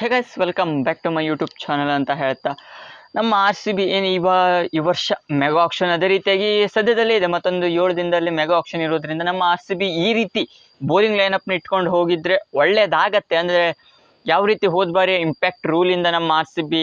Hey guys welcome back to my YouTube channel ಅಂತ ಹೇಳ್ತಾ. ನಮ್ಮ ಆರ್ ಸಿ ಬಿ ಏನು ಇವ ಈ ವರ್ಷ ಮೆಗಾ ಆಕ್ಷನ್ ಅದೇ ರೀತಿಯಾಗಿ ಸದ್ಯದಲ್ಲೇ ಇದೆ. ಮತ್ತೊಂದು ಏಳು ದಿನದಲ್ಲಿ ಮೆಗಾ ಆಕ್ಷನ್ ಇರೋದ್ರಿಂದ ನಮ್ಮ ಆರ್ ಸಿ ಬಿ ಈ ರೀತಿ ಬೋಲಿಂಗ್ ಲೈನಪ್ನ ಇಟ್ಕೊಂಡು ಹೋಗಿದ್ರೆ ಒಳ್ಳೇದಾಗತ್ತೆ. ಅಂದರೆ ಯಾವ ರೀತಿ ಹೋದ ಬಾರಿ ಇಂಪ್ಯಾಕ್ಟ್ ರೂಲಿಂದ ನಮ್ಮ ಆರ್ ಸಿ ಬಿ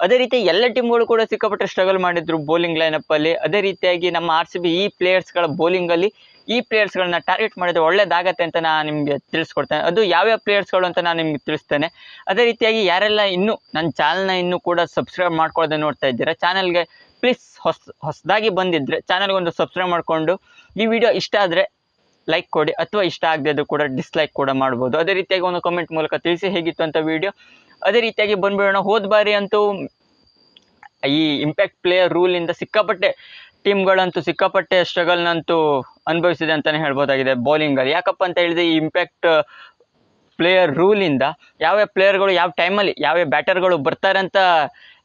ಅದೇ ರೀತಿ ಎಲ್ಲ ಟೀಮ್ಗಳು ಕೂಡ ಸಿಕ್ಕಾಪಟ್ಟೆ ಸ್ಟ್ರಗಲ್ ಮಾಡಿದ್ರು ಬೌಲಿಂಗ್ ಲೈನಪ್ಪಲ್ಲಿ ಅದೇ ರೀತಿಯಾಗಿ ನಮ್ಮ ಆರ್ ಸಿ ಬಿ ಈ ಪ್ಲೇಯರ್ಸ್ಗಳ ಬೌಲಿಂಗಲ್ಲಿ ಈ ಪ್ಲೇಯರ್ಸ್ಗಳನ್ನ ಟಾರ್ಗೆಟ್ ಮಾಡಿದ್ರೆ ಒಳ್ಳೇದಾಗತ್ತೆ ಅಂತ ನಾನು ನಿಮಗೆ ತಿಳಿಸ್ಕೊಡ್ತೇನೆ. ಅದು ಯಾವ್ಯಾವ ಪ್ಲೇಯರ್ಸ್ಗಳು ಅಂತ ನಾನು ನಿಮ್ಗೆ ತಿಳಿಸ್ತೇನೆ. ಅದೇ ರೀತಿಯಾಗಿ ಯಾರೆಲ್ಲ ಇನ್ನೂ ನನ್ನ ಚಾನಲ್ನ ಇನ್ನೂ ಕೂಡ ಸಬ್ಸ್ಕ್ರೈಬ್ ಮಾಡ್ಕೊಳ್ಳೋದೇ ನೋಡ್ತಾ ಇದ್ದೀರಾ ಚಾನಲ್ಗೆ ಪ್ಲೀಸ್ ಹೊಸ, ಹೊಸದಾಗಿ ಬಂದಿದ್ದರೆ ಚಾನಲ್ಗೆ ಒಂದು ಸಬ್ಸ್ಕ್ರೈಬ್ ಮಾಡಿಕೊಂಡು ಈ ವಿಡಿಯೋ ಇಷ್ಟ ಆದರೆ ಲೈಕ್ ಕೊಡಿ, ಅಥವಾ ಇಷ್ಟ ಆಗದೆ ಕೂಡ ಡಿಸ್ಲೈಕ್ ಕೂಡ ಮಾಡ್ಬೋದು. ಅದೇ ರೀತಿಯಾಗಿ ಒಂದು ಕಮೆಂಟ್ ಮೂಲಕ ತಿಳಿಸಿ ಹೇಗಿತ್ತು ಅಂತ ವಿಡಿಯೋ ಅದೇ ರೀತಿಯಾಗಿ ಬಂದ್ಬಿಡೋಣ. ಹೋದ ಬಾರಿ ಅಂತೂ ಈ ಇಂಪ್ಯಾಕ್ಟ್ ಪ್ಲೇಯರ್ ರೂಲಿಂದ ಸಿಕ್ಕಾಪಟ್ಟೆ ಟೀಮ್ಗಳಂತೂ ಸಿಕ್ಕಾಪಟ್ಟೆ ಸ್ಟ್ರಗಲ್ನಂತೂ ಅನುಭವಿಸಿದೆ ಅಂತಲೇ ಹೇಳ್ಬೋದಾಗಿದೆ ಬೌಲಿಂಗಲ್ಲಿ ಯಾಕಪ್ಪ ಅಂತ ಹೇಳಿದ್ರೆ ಈ ಇಂಪ್ಯಾಕ್ಟ್ ಪ್ಲೇಯರ್ ರೂಲಿಂದ ಯಾವ್ಯಾವ ಪ್ಲೇಯರ್ಗಳು ಯಾವ ಟೈಮಲ್ಲಿ ಯಾವ್ಯಾವ ಬ್ಯಾಟರ್ಗಳು ಬರ್ತಾರೆ ಅಂತ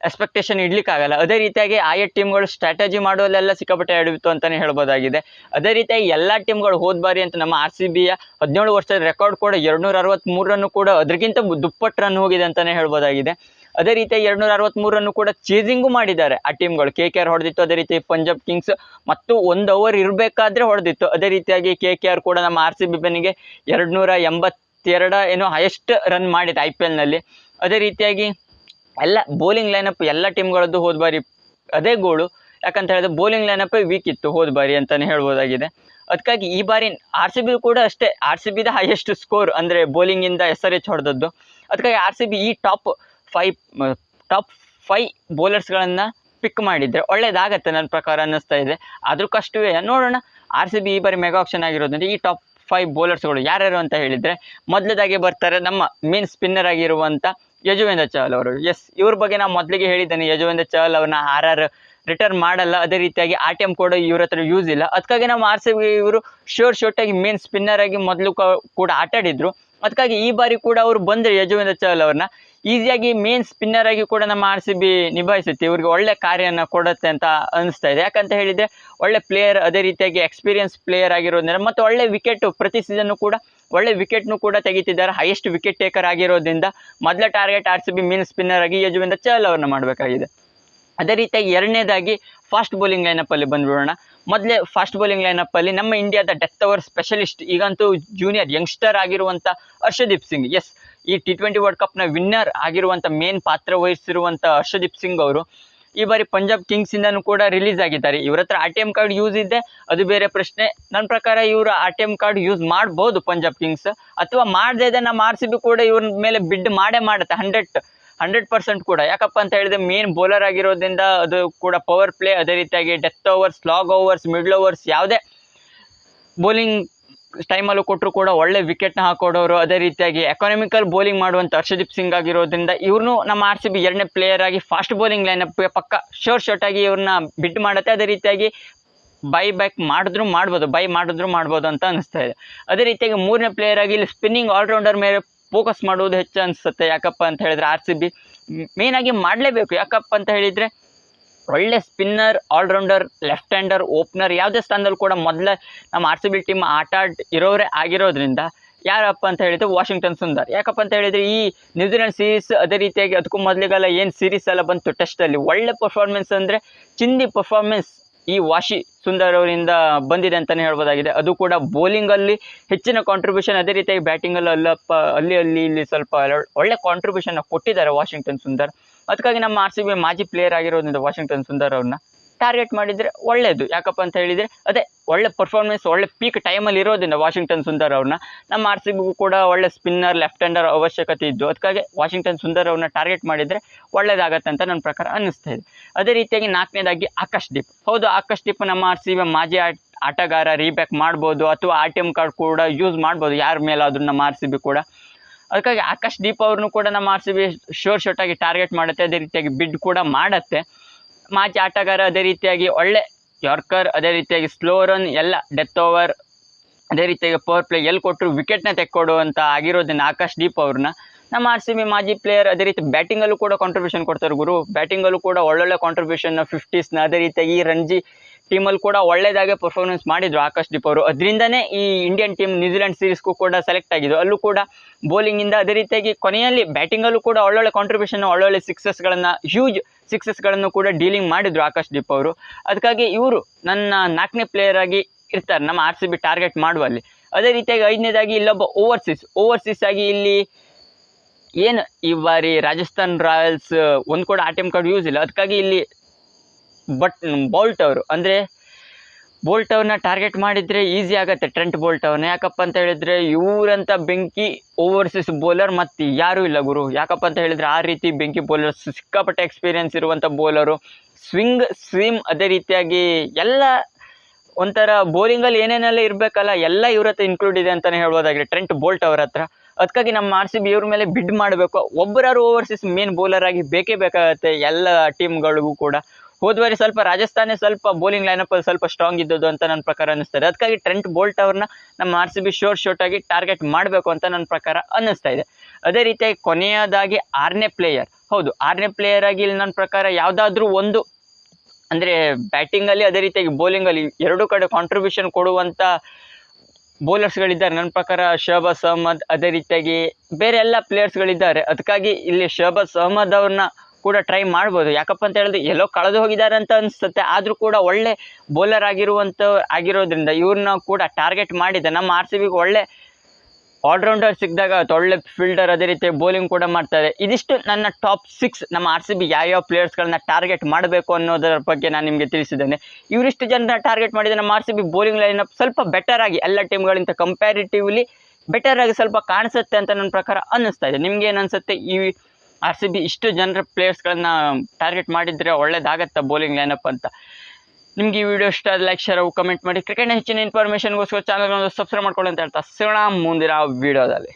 ಎಕ್ಸ್ಪೆಕ್ಟೇಷನ್ ಇಡ್ಲಿಕ್ಕಾಗಲ್ಲ. ಅದೇ ರೀತಿಯಾಗಿ ಆಯಾ ಟೀಮ್ಗಳು ಸ್ಟ್ರಾಟಜಿ ಮಾಡುವಲ್ಲೆಲ್ಲ ಸಿಕ್ಕಾಪಟ್ಟೆ ಎಡವಿತ್ತು ಅಂತಲೇ ಹೇಳ್ಬೋದಾಗಿದೆ. ಅದೇ ರೀತಿಯಾಗಿ ಎಲ್ಲ ಟೀಮ್ಗಳು ಹೋದ ಬಾರಿ ಅಂತ ನಮ್ಮ ಆರ್ ಸಿ ಬಿಯ ಹದಿನೇಳು ವರ್ಷದ ರೆಕಾರ್ಡ್ ಕೂಡ ಎರಡುನೂರ ಅರವತ್ತ್ಮೂರು ರನ್ನು ಕೂಡ ಅದಕ್ಕಿಂತ ದುಪ್ಪಟ್ಟು ರನ್ ಹೋಗಿದೆ ಅಂತಲೇ ಹೇಳ್ಬೋದಾಗಿದೆ. ಅದೇ ರೀತಿ ಎರಡುನೂರ ಅರವತ್ತ್ಮೂರನ್ನು ಕೂಡ ಚೇಸಿಂಗು ಮಾಡಿದ್ದಾರೆ ಆ ಟೀಮ್ಗಳು ಕೆ ಕೆ ಆರ್ ಹೊಡೆದಿತ್ತು, ಅದೇ ರೀತಿ ಪಂಜಾಬ್ ಕಿಂಗ್ಸ್ ಮತ್ತು ಒಂದು ಓವರ್ ಇರಬೇಕಾದ್ರೆ ಹೊಡೆದಿತ್ತು. ಅದೇ ರೀತಿಯಾಗಿ ಕೆ ಕೆ ಆರ್ ಕೂಡ ನಮ್ಮ ಆರ್ ಸಿ ಬಿ ಬೆನ್ನಿಗೆ ಎರಡುನೂರ ಎಂಬತ್ತೆರಡ ಏನೋ ಹೈಯೆಸ್ಟ್ ರನ್ ಮಾಡಿದೆ ಐ ಪಿ ಎಲ್ನಲ್ಲಿ ಅದೇ ರೀತಿಯಾಗಿ ಎಲ್ಲ ಬೌಲಿಂಗ್ ಲೈನಪ್ ಎಲ್ಲ ಟೀಮ್ಗಳದ್ದು ಹೋದ ಬಾರಿ ಅದೇ ಗೋಳು. ಯಾಕಂತ ಹೇಳಿದ್ರೆ ಬೌಲಿಂಗ್ ಲೈನಪ್ ವೀಕ್ ಇತ್ತು ಹೋದ ಬಾರಿ ಅಂತಲೇ ಹೇಳ್ಬೋದಾಗಿದೆ. ಅದಕ್ಕಾಗಿ ಈ ಬಾರಿ ಆರ್ ಸಿ ಬಿ ಕೂಡ ಅಷ್ಟೇ ಆರ್ ಸಿ ಬಿದ ಹೈಯೆಸ್ಟ್ ಸ್ಕೋರ್ ಅಂದರೆ ಬೌಲಿಂಗಿಂದ ಎಸ್ ಆರ್ ಎಚ್ ಹೊಡೆದದ್ದು. ಅದಕ್ಕಾಗಿ ಆರ್ ಸಿ ಬಿ ಈ ಟಾಪ್ ಫೈ ಟಾಪ್ ಫೈ ಬೌಲರ್ಸ್ಗಳನ್ನು ಪಿಕ್ ಮಾಡಿದರೆ ಒಳ್ಳೇದಾಗತ್ತೆ ನನ್ನ ಪ್ರಕಾರ ಅನ್ನಿಸ್ತಾ ಇದೆ. ಅದ್ರ ಕಷ್ಟವೇ ನೋಡೋಣ. ಆರ್ ಸಿ ಬಿ ಈ ಬಾರಿ ಮೆಗಾ ಆಪ್ಷನ್ ಆಗಿರೋದ್ರಿಂದ ಈ ಟಾಪ್ ಫೈವ್ ಬೌಲರ್ಸ್ಗಳು ಯಾರ್ಯಾರು ಅಂತ ಹೇಳಿದರೆ ಮೊದಲದಾಗಿ ಬರ್ತಾರೆ ನಮ್ಮ ಮೇನ್ ಸ್ಪಿನ್ನರ್ ಆಗಿರುವಂಥ ಯಜುವೇಂದ್ರ ಚಹಲ್ ಅವರು. ಎಸ್ ಇವ್ರ ಬಗ್ಗೆ ನಾನು ಮೊದಲಿಗೆ ಹೇಳಿದ್ದೇನೆ. ಯಜುವೇಂದ್ರ ಚಹಲ್ ಅವ್ರನ್ನ ಆರ್ ಆರ್ ರಿಟರ್ನ್ ಮಾಡಲ್ಲ. ಅದೇ ರೀತಿಯಾಗಿ ಆ ಟಿ ಎಂ ಕೂಡ ಇವ್ರ ಹತ್ರ ಯೂಸ್ ಇಲ್ಲ. ಅದಕ್ಕಾಗಿ ನಮ್ಮ ಆರ್ ಸಿ ಬಿ ಇವರು ಶೋರ್ ಶೋರ್ಟಾಗಿ ಮೇನ್ ಸ್ಪಿನ್ನರ್ ಆಗಿ ಮೊದಲು ಕೂಡ ಆಟಾಡಿದ್ರು. ಅದಕ್ಕಾಗಿ ಈ ಬಾರಿ ಕೂಡ ಅವರು ಬಂದರೆ ಯಜುವೇಂದ್ರ ಚಹಲ್ ಅವ್ರನ್ನ ಈಸಿಯಾಗಿ ಮೇನ್ ಸ್ಪಿನ್ನರ್ ಆಗಿ ಕೂಡ ನಮ್ಮ ಆರ್ ಸಿ ಬಿ ನಿಭಾಯಿಸುತ್ತೆ. ಇವ್ರಿಗೆ ಒಳ್ಳೆ ಕಾರ್ಯನ ಕೊಡುತ್ತೆ ಅಂತ ಅನಿಸ್ತಾ ಇದೆ. ಯಾಕಂತ ಹೇಳಿದರೆ, ಒಳ್ಳೆ ಪ್ಲೇಯರ್ ಅದೇ ರೀತಿಯಾಗಿ ಎಕ್ಸ್ಪೀರಿಯನ್ಸ್ ಪ್ಲೇಯರ್ ಆಗಿರೋದ್ರಿಂದ ಮತ್ತು ಒಳ್ಳೆ ವಿಕೆಟ್ ಪ್ರತಿ ಸೀಸನ್ನು ಕೂಡ ಒಳ್ಳೆ ವಿಕೆಟ್ನು ಕೂಡ ತೆಗಿತಿದ್ದಾರೆ. ಹೈಯೆಸ್ಟ್ ವಿಕೆಟ್ ಟೇಕರ್ ಆಗಿರೋದ್ರಿಂದ ಮೊದಲ target R C B main spinner ಆಗಿ ಯಜುವೇಂದ್ರ ಚಹಲ್ ಅವ್ರನ್ನ ಮಾಡಬೇಕಾಗಿದೆ. ಅದೇ ರೀತಿಯಾಗಿ ಎರಡನೇದಾಗಿ ಫಾಸ್ಟ್ ಬೌಲಿಂಗ್ ಲೈನಪ್ಪಲ್ಲಿ ಬಂದ್ಬಿಡೋಣ. ಮೊದಲೇ ಫಾಸ್ಟ್ ಬೌಲಿಂಗ್ ಲೈನಪ್ಪಲ್ಲಿ ನಮ್ಮ ಇಂಡಿಯಾದ ಡೆತ್ ಓವರ್ ಸ್ಪೆಷಲಿಸ್ಟ್ ಈಗಂತೂ ಜೂನಿಯರ್ ಯಂಗ್ಸ್ಟರ್ ಆಗಿರುವಂಥ ಹರ್ಷದೀಪ್ ಸಿಂಗ್. ಎಸ್ ಈ ಟಿ ಟ್ವೆಂಟಿ ವರ್ಲ್ಡ್ ಕಪ್ನ ವಿನ್ನರ್ ಆಗಿರುವಂಥ ಮೇನ್ ಪಾತ್ರ ವಹಿಸಿರುವಂಥ ಹರ್ಷದೀಪ್ ಸಿಂಗ್ ಅವರು, ಈ ಬಾರಿ ಪಂಜಾಬ್ ಕಿಂಗ್ಸ್ ಇಂದನೂ ಕೂಡ ರಿಲೀಸ್ ಆಗಿದ್ದಾರೆ. ಇವ್ರ ಹತ್ರ R T M card use ಇದೆ ಅದು ಬೇರೆ ಪ್ರಶ್ನೆ. ನನ್ನ ಪ್ರಕಾರ ಇವರು R T M card use ಮಾಡ್ಬೋದು ಪಂಜಾಬ್ ಕಿಂಗ್ಸ್ ಅಥವಾ ಮಾಡದೇ ನಮ್ಮ ಆರ್ ಸಿ ಬಿ ಕೂಡ ಇವ್ರ ಮೇಲೆ ಬಿಡ್ ಮಾಡೇ ಮಾಡುತ್ತೆ ಹಂಡ್ರೆಡ್ ಹಂಡ್ರೆಡ್ ಪರ್ಸೆಂಟ್ ಕೂಡ. ಯಾಕಪ್ಪ ಅಂತ ಹೇಳಿದ್ರೆ ಮೇನ್ ಬೌಲರ್ ಆಗಿರೋದ್ರಿಂದ ಅದು ಕೂಡ ಪವರ್ ಪ್ಲೇ ಅದೇ ರೀತಿಯಾಗಿ death overs log overs middle overs ಯಾವುದೇ ಬೌಲಿಂಗ್ ಟೈಮಲ್ಲೂ ಕೊಟ್ಟರು ಕೂಡ ಒಳ್ಳೆ ವಿಕೆಟ್ನ ಹಾಕೊಡೋರು, ಅದೇ ರೀತಿಯಾಗಿ ಎಕಾನಮಿಕಲ್ ಬೌಲಿಂಗ್ ಮಾಡುವಂಥ ಹರ್ಷದೀಪ್ ಸಿಂಗ್ ಆಗಿರೋದ್ರಿಂದ ಇವ್ರನ್ನೂ ನಮ್ಮ ಆರ್ ಸಿ ಬಿ ಎರಡನೇ ಪ್ಲೇಯರ್ ಆಗಿ ಫಾಸ್ಟ್ ಬೌಲಿಂಗ್ ಲೈನಪ್ ಪಕ್ಕ ಶೋರ್ ಶೋರ್ಟ್ ಆಗಿ ಇವ್ರನ್ನ ಬಿಡ್ ಮಾಡುತ್ತೆ. ಅದೇ ರೀತಿಯಾಗಿ ಬೈ ಬ್ಯಾಕ್ ಮಾಡಿದ್ರು ಮಾಡ್ಬೋದು ಬೈ ಮಾಡಿದ್ರು ಮಾಡ್ಬೋದು ಅಂತ ಅನಿಸ್ತಾ ಇದೆ. ಅದೇ ರೀತಿಯಾಗಿ ಮೂರನೇ ಪ್ಲೇಯರ್ ಆಗಿ ಇಲ್ಲಿ ಸ್ಪಿನ್ನಿಂಗ್ ಆಲ್ರೌಂಡರ್ ಮೇಲೆ ಫೋಕಸ್ ಮಾಡೋದು ಹೆಚ್ಚು ಅನಿಸುತ್ತೆ ಯಾಕಪ್ಪ ಅಂತ ಹೇಳಿದ್ರೆ ಆರ್ ಸಿ ಬಿ ಮೇನಾಗಿ ಮಾಡಲೇಬೇಕು. ಯಾಕಪ್ಪ ಅಂತ ಹೇಳಿದರೆ ಒಳ್ಳೆ spinner allrounder left hander opener ಯಾವುದೇ ಸ್ಥಾನದಲ್ಲಿ ಕೂಡ ಮೊದಲೇ ನಮ್ಮ ಆರ್ ಸಿ ಬಿ ಟೀಮ್ ಆಟ ಇರೋರೇ ಆಗಿರೋದ್ರಿಂದ ಯಾರಪ್ಪ ಅಂತ ಹೇಳಿದ್ರೆ ವಾಷಿಂಗ್ಟನ್ ಸುಂದರ್. ಯಾಕಪ್ಪ ಅಂತ ಹೇಳಿದರೆ ಈ ನ್ಯೂಜಿಲೆಂಡ್ ಸೀರೀಸ್ ಅದೇ ರೀತಿಯಾಗಿ ಅದಕ್ಕೂ ಮೊದಲಿಗೆಲ್ಲ ಏನು ಸೀರೀಸ್ ಎಲ್ಲ ಬಂತು ಟೆಸ್ಟಲ್ಲಿ ಒಳ್ಳೆ ಪರ್ಫಾರ್ಮೆನ್ಸ್ ಅಂದರೆ ಚಿಂದಿ ಪರ್ಫಾರ್ಮೆನ್ಸ್ ಈ ವಾಶಿ ಸುಂದರ್ ಅವರಿಂದ ಬಂದಿದೆ ಅಂತಲೇ ಹೇಳ್ಬೋದಾಗಿದೆ. ಅದು ಕೂಡ ಬೌಲಿಂಗಲ್ಲಿ ಹೆಚ್ಚಿನ ಕಾಂಟ್ರಿಬ್ಯೂಷನ್ ಅದೇ ರೀತಿಯಾಗಿ ಬ್ಯಾಟಿಂಗಲ್ಲಿ ಅಲ್ಲಪ್ಪ ಅಲ್ಲಿ ಅಲ್ಲಿ ಇಲ್ಲಿ ಸ್ವಲ್ಪ ಒಳ್ಳೆ ಕಾಂಟ್ರಿಬ್ಯೂಷನ್ನ ಕೊಟ್ಟಿದ್ದಾರೆ ವಾಷಿಂಗ್ಟನ್ ಸುಂದರ್. ಅದಕ್ಕಾಗಿ ನಮ್ಮ ಆರ್ ಸಿ ಬಿ ಮಾಜಿ ಪ್ಲೇಯರ್ ಆಗಿರೋದ್ರಿಂದ ವಾಷಿಂಗ್ಟನ್ ಸುಂದರ್ ಅವ್ರನ್ನ ಟಾರ್ಗೆಟ್ ಮಾಡಿದರೆ ಒಳ್ಳೆಯದು ಯಾಕಪ್ಪ ಅಂತ ಹೇಳಿದರೆ ಅದೇ ಒಳ್ಳೆ ಪರ್ಫಾರ್ಮೆನ್ಸ್ ಒಳ್ಳೆ ಪೀಕ್ ಟೈಮಲ್ಲಿ ಇರೋದ್ರಿಂದ ವಾಷಿಂಗ್ಟನ್ ಸುಂದರ್ ಅವ್ರನ್ನ. ನಮ್ಮ ಆರ್ ಸಿ ಬಿಗೂ ಕೂಡ ಒಳ್ಳೆ ಸ್ಪಿನ್ನರ್ ಲೆಫ್ಟ್ ಹ್ಯಾಂಡರ್ ಅವಶ್ಯಕತೆ ಇದ್ದು ಅದಕ್ಕಾಗಿ ವಾಷಿಂಗ್ಟನ್ ಸುಂದರ್ ಅವ್ರನ್ನ ಟಾರ್ಗೆಟ್ ಮಾಡಿದರೆ ಒಳ್ಳೆಯದಾಗತ್ತೆ ಅಂತ ನನ್ನ ಪ್ರಕಾರ ಅನ್ನಿಸ್ತಾ ಇದೆ. ಅದೇ ರೀತಿಯಾಗಿ ನಾಲ್ಕನೇದಾಗಿ ಆಕಾಶ್ ದೀಪ್. ಹೌದು, ಆಕಾಶ್ ದೀಪ್ ನಮ್ಮ ಆರ್ ಸಿ ಬಿ ಮಾಜಿ ಆಟ, ಆಟಗಾರ ರೀಬ್ಯಾಕ್ ಮಾಡ್ಬೋದು ಅಥವಾ ಆರ್ ಟಿ ಎಂ ಕಾರ್ಡ್ ಕೂಡ ಯೂಸ್ ಮಾಡ್ಬೋದು. ಯಾರ ಮೇಲಾದರೂ ನಮ್ಮ ಆರ್ ಸಿ ಬಿ ಕೂಡ. ಅದಕ್ಕಾಗಿ ಆಕಾಶ್ ದೀಪ್ ಅವ್ರನ್ನೂ ಕೂಡ ನಮ್ಮ ಆರ್ ಸಿ ಬಿ ಶೋರ್ ಶೋಟಾಗಿ ಟಾರ್ಗೆಟ್ ಮಾಡುತ್ತೆ, ಅದೇ ರೀತಿಯಾಗಿ ಬಿಡ್ ಕೂಡ ಮಾಡುತ್ತೆ. ಮಾಜಿ ಆಟಗಾರ ಅದೇ ರೀತಿಯಾಗಿ ಒಳ್ಳೆ ಯಾರ್ಕರ್ ಅದೇ ರೀತಿಯಾಗಿ ಸ್ಲೋ ರನ್ ಎಲ್ಲ ಡೆತ್ ಓವರ್ ಅದೇ ರೀತಿಯಾಗಿ ಪವರ್ ಪ್ಲೇ ಎಲ್ಲಿ ಕೊಟ್ಟರು ವಿಕೆಟ್ನ ತೆಕ್ಕೊಡುವಂಥ ಆಗಿರೋದನ್ನ ಆಕಾಶ್ ದೀಪ್ ಅವ್ರನ್ನ. ನಮ್ಮ ಆರ್ ಸಿ ಬಿ ಮಾಜಿ ಪ್ಲೇಯರ್ ಅದೇ ರೀತಿ ಬ್ಯಾಟಿಂಗಲ್ಲೂ ಕೂಡ ಕಾಂಟ್ರಿಬ್ಯೂಷನ್ ಕೊಡ್ತಾರೆ ಗುರು. ಬ್ಯಾಟಿಂಗಲ್ಲೂ ಕೂಡ ಒಳ್ಳೊಳ್ಳೆ ಕಾಂಟ್ರಿಬ್ಯೂಷನ್ ಫಿಫ್ಟೀಸ್ನ ಅದೇ ರೀತಿಯಾಗಿ ಈ ರಂಜಿ ಟೀಮಲ್ಲಿ ಕೂಡ ಒಳ್ಳೆಯದಾಗೆ ಪರ್ಫಾರ್ಮೆನ್ಸ್ ಮಾಡಿದರು ಆಕಾಶ್ ದೀಪ್ ಅವರು. ಅದರಿಂದನೇ ಈ ಇಂಡಿಯನ್ ಟೀಮ್ ನ್ಯೂಜಿಲೆಂಡ್ ಸೀರೀಸ್ಗೂ ಕೂಡ ಸೆಲೆಕ್ಟ್ ಆಗಿದ್ದು, ಅಲ್ಲೂ ಕೂಡ ಬೌಲಿಂಗಿಂದ ಅದೇ ರೀತಿಯಾಗಿ ಕೊನೆಯಲ್ಲಿ ಬ್ಯಾಟಿಂಗಲ್ಲೂ ಕೂಡ ಒಳ್ಳೊಳ್ಳೆ ಕಾಂಟ್ರಿಬ್ಯೂಷನ್ ಒಳ್ಳೊಳ್ಳೆ ಸಿಕ್ಸಸ್ಗಳನ್ನು ಹ್ಯೂಜ್ ಸಿಕ್ಸಸ್ಗಳನ್ನು ಕೂಡ ಡೀಲಿಂಗ್ ಮಾಡಿದರು ಆಕಾಶ್ ದೀಪ್ ಅವರು. ಅದಕ್ಕಾಗಿ ಇವರು ನನ್ನ ನಾಲ್ಕನೇ ಪ್ಲೇಯರ್ ಆಗಿ ಇರ್ತಾರೆ, ನಮ್ಮ ಆರ್ ಸಿ ಬಿ ಟಾರ್ಗೆಟ್ ಮಾಡುವಲ್ಲಿ. ಅದೇ ರೀತಿಯಾಗಿ ಐದನೇದಾಗಿ ಇಲ್ಲೊಬ್ಬ ಓವರ್ಸೀಸ್ ಓವರ್ಸೀಸ್ ಆಗಿ ಇಲ್ಲಿ ಏನು ಈ ಬಾರಿ ರಾಜಸ್ಥಾನ್ ರಾಯಲ್ಸ್ ಒಂದು ಕೂಡ ಆ ಟೀಮ್ ಕಾರ್ಡ್ ಯೂಸ್ ಇಲ್ಲ. ಅದಕ್ಕಾಗಿ ಇಲ್ಲಿ ಬಟ್ ಬೌಲ್ಟ್ ಅವರು, ಅಂದರೆ ಬೋಲ್ಟ್ ಅವ್ರನ್ನ ಟಾರ್ಗೆಟ್ ಮಾಡಿದರೆ ಈಸಿ ಆಗುತ್ತೆ ಟ್ರೆಂಟ್ ಬೋಲ್ಟ್ ಅವ್ರನ್ನ ಯಾಕಪ್ಪ ಅಂತ ಹೇಳಿದರೆ ಇವರಂಥ ಬೆಂಕಿ ಓವರ್ಸೀಸ್ ಬೌಲರ್ ಮತ್ತು ಯಾರೂ ಇಲ್ಲ ಗುರು. ಯಾಕಪ್ಪ ಅಂತ ಹೇಳಿದರೆ ಆ ರೀತಿ ಬೆಂಕಿ ಬೌಲರ್ ಸಿಕ್ಕಾಪಟ್ಟೆ ಎಕ್ಸ್ಪೀರಿಯೆನ್ಸ್ ಇರುವಂಥ ಬೌಲರು ಸ್ವಿಂಗ್ ಸ್ವಿಮ್ ಅದೇ ರೀತಿಯಾಗಿ ಎಲ್ಲ ಒಂಥರ ಬೌಲಿಂಗಲ್ಲಿ ಏನೇನೆಲ್ಲ ಇರಬೇಕಲ್ಲ, ಎಲ್ಲ ಇವ್ರ ಹತ್ರ ಇನ್ಕ್ಲೂಡ್ ಇದೆ ಅಂತಲೇ ಹೇಳ್ಬೋದಾಗಿದೆ ಟ್ರೆಂಟ್ ಬೋಲ್ಟ್ ಅವ್ರ ಹತ್ರ. ಅದಕ್ಕಾಗಿ ನಮ್ಮ ಆರ್ ಸಿ ಬಿ ಇವ್ರ ಮೇಲೆ ಬಿಡ್ ಮಾಡಬೇಕು. ಒಬ್ಬರಾರು ಓವರ್ಸೀಸ್ ಮೇನ್ ಬೌಲರ್ ಆಗಿ ಬೇಕೇ ಬೇಕಾಗುತ್ತೆ ಎಲ್ಲ ಟೀಮ್ಗಳಿಗೂ ಕೂಡ. ಹೋದ್ವಾರಿ ಸ್ವಲ್ಪ ರಾಜಸ್ಥಾನ ಸ್ವಲ್ಪ ಬೌಲಿಂಗ್ ಲೈನಪ್ಪಲ್ಲಿ ಸ್ವಲ್ಪ ಸ್ಟ್ರಾಂಗ್ ಇದ್ದದ್ದು ಅಂತ ನನ್ನ ಪ್ರಕಾರ ಅನ್ನಿಸ್ತದೆ. ಅದಕ್ಕಾಗಿ ಟ್ರೆಂಟ್ ಬೋಲ್ಟ್ ಅವ್ರನ್ನ ನಮ್ಮ R C B short short ಆಗಿ ಟಾರ್ಗೆಟ್ ಮಾಡಬೇಕು ಅಂತ ನನ್ನ ಪ್ರಕಾರ ಅನ್ನಿಸ್ತಾ ಇದೆ. ಅದೇ ರೀತಿಯಾಗಿ ಕೊನೆಯದಾಗಿ ಆರನೇ ಪ್ಲೇಯರ್ ಹೌದು, ಆರನೇ ಪ್ಲೇಯರ್ ಆಗಿ ಇಲ್ಲಿ ನನ್ನ ಪ್ರಕಾರ ಯಾವುದಾದ್ರೂ ಒಂದು ಅಂದರೆ ಬ್ಯಾಟಿಂಗಲ್ಲಿ ಅದೇ ರೀತಿಯಾಗಿ ಬೌಲಿಂಗಲ್ಲಿ ಎರಡೂ ಕಡೆ ಕಾಂಟ್ರಿಬ್ಯೂಷನ್ ಕೊಡುವಂಥ ಬೌಲರ್ಸ್ಗಳಿದ್ದಾರೆ ನನ್ನ ಪ್ರಕಾರ ಶಹಬಾಸ್ ಅಹಮದ್, ಅದೇ ರೀತಿಯಾಗಿ ಬೇರೆ ಎಲ್ಲ ಪ್ಲೇಯರ್ಸ್ಗಳಿದ್ದಾರೆ ಅದಕ್ಕಾಗಿ ಇಲ್ಲಿ ಶಹಬಾಸ್ ಅಹಮದ್ ಅವ್ರನ್ನ ಕೂಡ ಟ್ರೈ ಮಾಡ್ಬೋದು. ಯಾಕಪ್ಪ ಅಂತ ಹೇಳಿದ್ರೆ ಎಲ್ಲೋ ಕಳೆದು ಹೋಗಿದ್ದಾರೆ ಅಂತ ಅನಿಸುತ್ತೆ. ಆದರೂ ಕೂಡ ಒಳ್ಳೆ ಬೌಲರ್ ಆಗಿರುವಂಥ ಆಗಿರೋದ್ರಿಂದ ಇವ್ರನ್ನ ಕೂಡ ಟಾರ್ಗೆಟ್ ಮಾಡಿದ್ದೆ ನಮ್ಮ ಆರ್ ಸಿ ಬಿಗೆ ಒಳ್ಳೆ ಆಲ್ರೌಂಡರ್ ಸಿಕ್ಕಿದಾಗ ಒಳ್ಳೆ ಫೀಲ್ಡರ್ ಅದೇ ರೀತಿ ಬೌಲಿಂಗ್ ಕೂಡ ಮಾಡ್ತಾರೆ. ಇದಿಷ್ಟು ನನ್ನ ಟಾಪ್ ಸಿಕ್ಸ್ ನಮ್ಮ ಆರ್ ಸಿ ಬಿ ಯಾವ್ಯಾವ ಪ್ಲೇಯರ್ಸ್ಗಳನ್ನ ಟಾರ್ಗೆಟ್ ಮಾಡಬೇಕು ಅನ್ನೋದರ ಬಗ್ಗೆ ನಾನು ನಿಮಗೆ ತಿಳಿಸಿದ್ದೇನೆ. ಇವರಿಷ್ಟು ಜನರ ಟಾರ್ಗೆಟ್ ಮಾಡಿದ ನಮ್ಮ R C B bowling lineup ಸ್ವಲ್ಪ ಬೆಟರ್ ಆಗಿ ಎಲ್ಲ ಟೀಮ್ಗಳಿಂದ ಕಂಪ್ಯಾರಿಟಿವ್ಲಿ ಬೆಟರ್ ಆಗಿ ಸ್ವಲ್ಪ ಕಾಣಿಸುತ್ತೆ ಅಂತ ನನ್ನ ಪ್ರಕಾರ ಅನ್ನಿಸ್ತಾ ಇದೆ. ನಿಮ್ಗೆ ಏನು ಅನಿಸುತ್ತೆ? ಈ ಆರ್ ಸಿ ಬಿ ಇಷ್ಟು ಜನರ ಪ್ಲೇಯರ್ಸ್ಗಳನ್ನ ಟಾರ್ಗೆಟ್ ಮಾಡಿದರೆ ಒಳ್ಳೇದಾಗತ್ತಾ ಬೌಲಿಂಗ್ ಲೈನಪ್ ಅಂತ. ನಿಮ್ಗೆ ಈ ವಿಡಿಯೋ ಇಷ್ಟ ಲೈಕ್ ಶೇರ್ ಕಮೆಂಟ್ ಮಾಡಿ. ಕ್ರಿಕೆಟ್ ಹೆಚ್ಚಿನ ಇನ್ಫಾರ್ಮೇಷನ್ಗೋಸ್ಕರ ಚಾನಲ್ ಸಬ್ಸ್ಕ್ರೈಬ್ ಮಾಡ್ಕೊಳ್ಳಿ ಅಂತ ಹೇಳ್ತಾ. ಸಿಗೋಣ ಮುಂದಿನ ವಿಡಿಯೋದಲ್ಲಿ